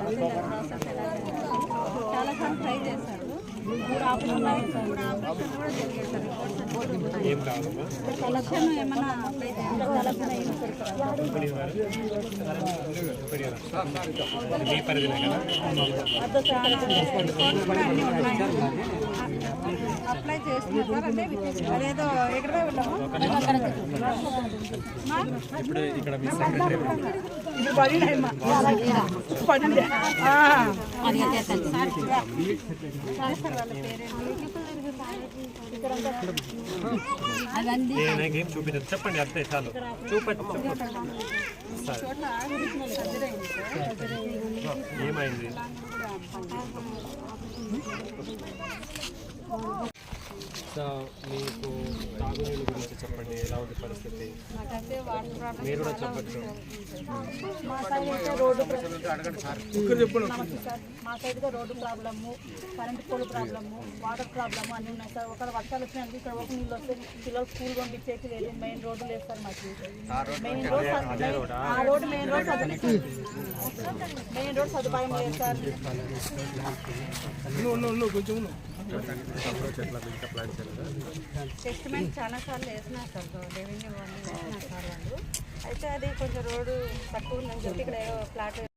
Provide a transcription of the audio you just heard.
Process ఎలా చాలా సార్లు ట్రై చేశారు మూడు ఆపరేషన్ మూడు ఆపరేషన్ కూడా జరిగాయి సార్ రిపోర్ట్స్ అప్లై చేస్తున్నారు సార్ అదేదో ఇప్పుడు ఇక్కడ మీ సెక్రటరీ ఇది పడినాయమ్మా పడింది ఏం చెప్పండి అంతే చాలు. అయింది ఏమైంది? సో మీకు తాగునీళ్ళ గురించి చెప్పండి ఎలా ఉంది పరిస్థితి? నాకైతే వాటర్ ప్రాబ్లం మీరు కూడా చెప్పచ్చు మా సైడ్ అయితే రోడ్డు నమస్తే సార్. మా సైడ్ అయితే road problem current pole problem water problem అన్నీ ఉన్నాయి సార్. ఒక వర్షాలు వచ్చినాయంటే ఇక్కడ ఒక నీళ్ళు వస్తే పిల్లలు స్కూల్ పంపించేసి లేదు. మెయిన్ రోడ్డు లేదు సార్ మాకు. మెయిన్ రోడ్ సదు- ఆ రోడ్డు మెయిన్ రోడ్ సదుపాయం మెయిన్ రోడ్ సదుపాయం లేదు సార్. అప్రోచ్ ఎట్లా ఇంకా ప్లాన్ ఎస్టిమేట్ చాలా సార్లు వేసినారు సార్ రెవెన్యూ వాళ్ళు వేసినా సార్ వాళ్ళు. అయితే అది కొంచెం రోడ్డు తక్కువ ఉందని చెప్పి ఇక్కడ ఏదో ఫ్లాట్